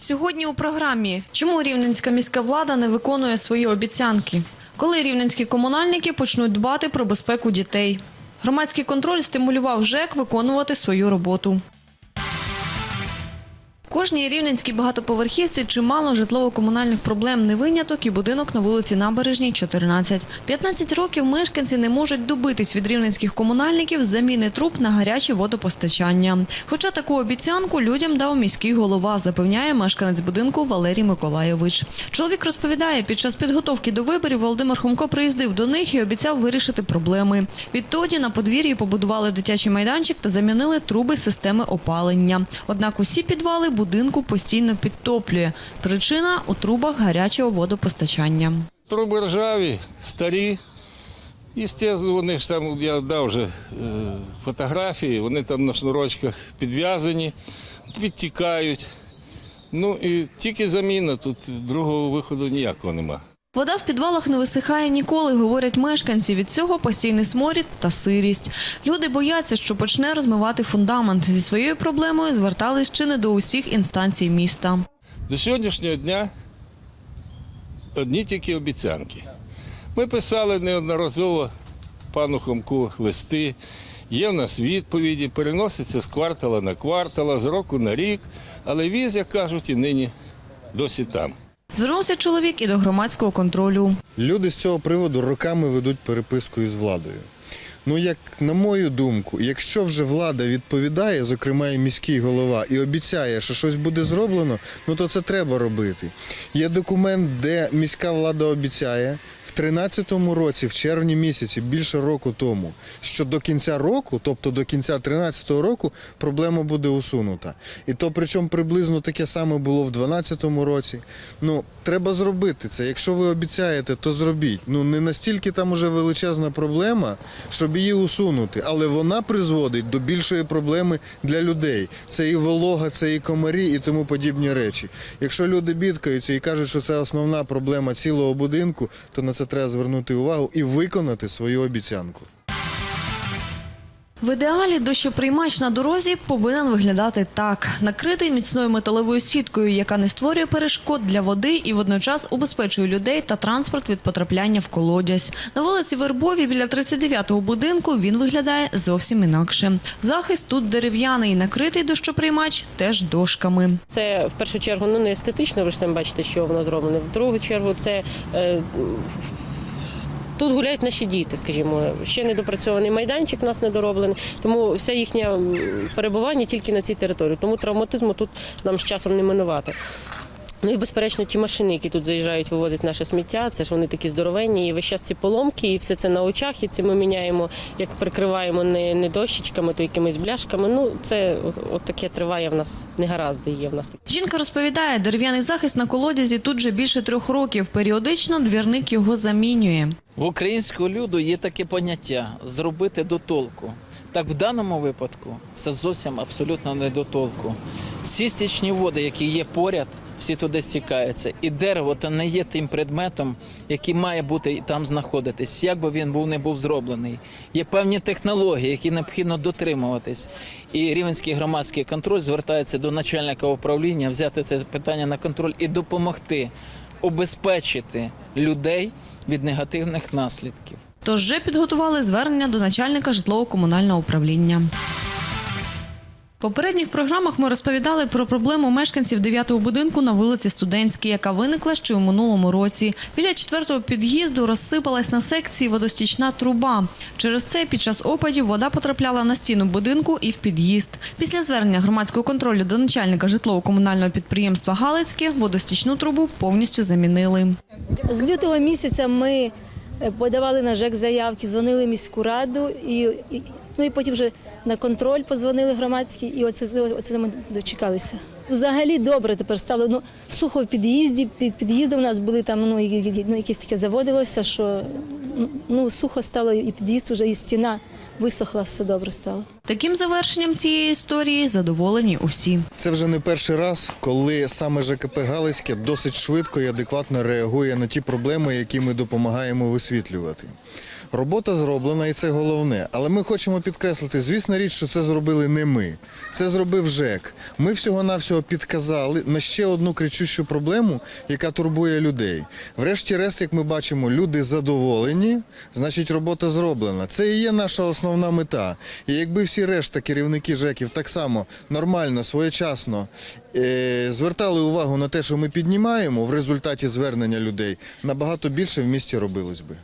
Сьогодні у програмі Чому рівненська міська влада не виконує свої обіцянки? Коли рівненські комунальники почнуть дбати про безпеку дітей? Громадський контроль стимулював ЖЕК виконувати свою роботу. Кожній рівненській багатоповерхівці чимало житлово-комунальних проблем не виняток і будинок на вулиці Набережній, 14. 15 років мешканці не можуть добитись від рівненських комунальників заміни труб на гаряче водопостачання. Хоча таку обіцянку людям дав міський голова, запевняє мешканець будинку Валерій Миколайович. Чоловік розповідає, під час підготовки до виборів Володимир Хомко приїздив до них і обіцяв вирішити проблеми. Відтоді на подвір'ї побудували дитячий майданчик та замінили труби системи опалення. Однак усі підвали будинку постійно підтоплює. Причина у трубах гарячого водопостачання. Труби ржаві, старі. Вони ж там, я дав вже е, фотографії, вони там на шнурочках підв'язані, підтікають. Ну і тільки заміна, тут другого виходу ніякого нема. Вода в підвалах не висихає ніколи, говорять мешканці. Від цього постійний сморід та сирість. Люди бояться, що почне розмивати фундамент. Зі своєю проблемою звертались чи не до усіх інстанцій міста. До сьогоднішнього дня одні тільки обіцянки. Ми писали неодноразово пану Хомку листи. Є в нас відповіді, переноситься з квартала на квартала, з року на рік, але віз, як кажуть, і нині досі там. Звернувся чоловік і до громадського контролю. Люди з цього приводу роками ведуть переписку із владою. Ну, як на мою думку, якщо вже влада відповідає, зокрема і міський голова, і обіцяє, що щось буде зроблено, ну то це треба робити. Є документ, де міська влада обіцяє 13-му році, в червні місяці, більше року тому, що до кінця року, тобто до кінця 13-го року, проблема буде усунута. І то причому приблизно таке саме було в 12-му році. Ну, треба зробити це. Якщо ви обіцяєте, то зробіть. Ну не настільки там уже величезна проблема, щоб її усунути, але вона призводить до більшої проблеми для людей. Це і волога, це і комарі, і тому подібні речі. Якщо люди бідкаються і кажуть, що це основна проблема цілого будинку, то на це треба звернути увагу і виконати свою обіцянку. В ідеалі дощоприймач на дорозі повинен виглядати так: накритий міцною металевою сіткою, яка не створює перешкод для води і водночас убезпечує людей та транспорт від потрапляння в колодязь. На вулиці Вербовій біля 39-го будинку він виглядає зовсім інакше. Захист тут дерев'яний, накритий дощоприймач теж дошками. Це в першу чергу ну не естетично, ви ж самі бачите, що воно зроблено. В другу чергу це е, тут гуляють наші діти, скажімо. Ще недопрацьований майданчик у нас недороблений, тому все їхнє перебування тільки на цій території. Тому травматизму тут нам з часом не минувати. Ну і безперечно, ті машини, які тут заїжджають, вивозять наше сміття, це ж вони такі здоровенні, і весь час ці поломки, і все це на очах, і це ми міняємо, як прикриваємо не, не дощечками, то якимись бляшками. Ну, це от, таке триває в нас, негаразди є в нас. Жінка розповідає, дерев'яний захист на колодязі тут вже більше трьох років. Періодично двірник його замінює. В українського люду є таке поняття зробити до толку. Так в даному випадку це зовсім абсолютно не до толку. Всі стічні води, які є поряд, всі туди стікаються. І дерево то не є тим предметом, який має бути там знаходитись, як би він був не був зроблений. Є певні технології, які необхідно дотримуватись. І рівенський громадський контроль звертається до начальника управління взяти це питання на контроль і допомогти обезпечити людей від негативних наслідків. Тож вже підготували звернення до начальника житлово-комунального управління. Попередніх програмах ми розповідали про проблему мешканців 9-го будинку на вулиці Студентській, яка виникла ще у минулому році. Біля четвертого під'їзду розсипалась на секції водостічна труба. Через це під час опадів вода потрапляла на стіну будинку і в під'їзд. Після звернення громадського контролю до начальника житлово-комунального підприємства Галицьке водостічну трубу повністю замінили. З лютого місяця ми е, подавали на ЖЕК заявки, дзвонили міську раду і ну і потім вже на контроль позвонили громадський, і оце, оце ми дочекалися. Взагалі добре тепер стало. Ну, сухо в під'їзді, під під'їздом у нас були там ну, ну, якесь таке заводилося, що ну, сухо стало, і під'їзд вже, і стіна висохла, все добре стало. Таким завершенням цієї історії задоволені усі. Це вже не перший раз, коли саме ЖКП Галицьке досить швидко і адекватно реагує на ті проблеми, які ми допомагаємо висвітлювати. Робота зроблена, і це головне. Але ми хочемо підкреслити, звісно річ, що це зробили не ми. Це зробив ЖЕК. Ми всього-навсього підказали на ще одну кричущу проблему, яка турбує людей. Врешті-решт, як ми бачимо, люди задоволені, значить робота зроблена. Це і є наша основна мета. І якби всі решта керівники ЖЕКів так само нормально, своєчасно е, звертали увагу на те, що ми піднімаємо в результаті звернення людей, набагато більше в місті робилось би.